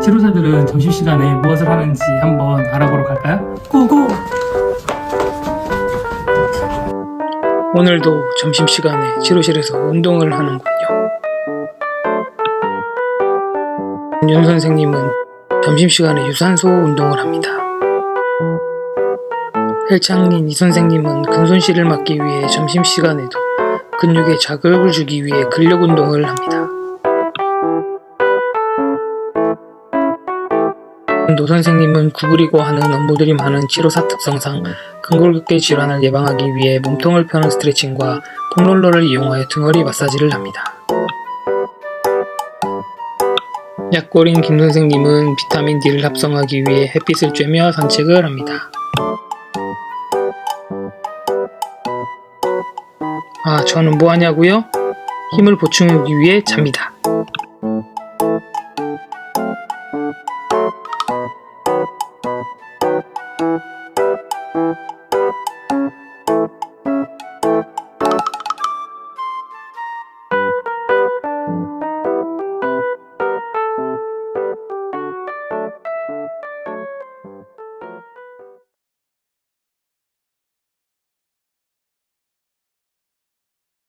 치료사들은 점심시간에 무엇을 하는지 한번 알아보러 갈까요? 고고! 오늘도 점심시간에 치료실에서 운동을 하는군요. 윤 선생님은 점심시간에 유산소 운동을 합니다. 헬창린 이 선생님은 근손실을 막기 위해 점심시간에도 근육에 자극을 주기 위해 근력 운동을 합니다. 노 선생님은 구부리고 하는 업무들이 많은 치료사 특성상 근골격계 질환을 예방하기 위해 몸통을 펴는 스트레칭과 폼롤러를 이용하여 등허리 마사지를 합니다. 약골인 김 선생님은 비타민 D를 합성하기 위해 햇빛을 쬐며 산책을 합니다. 아, 저는 뭐 하냐고요? 힘을 보충하기 위해 잡니다.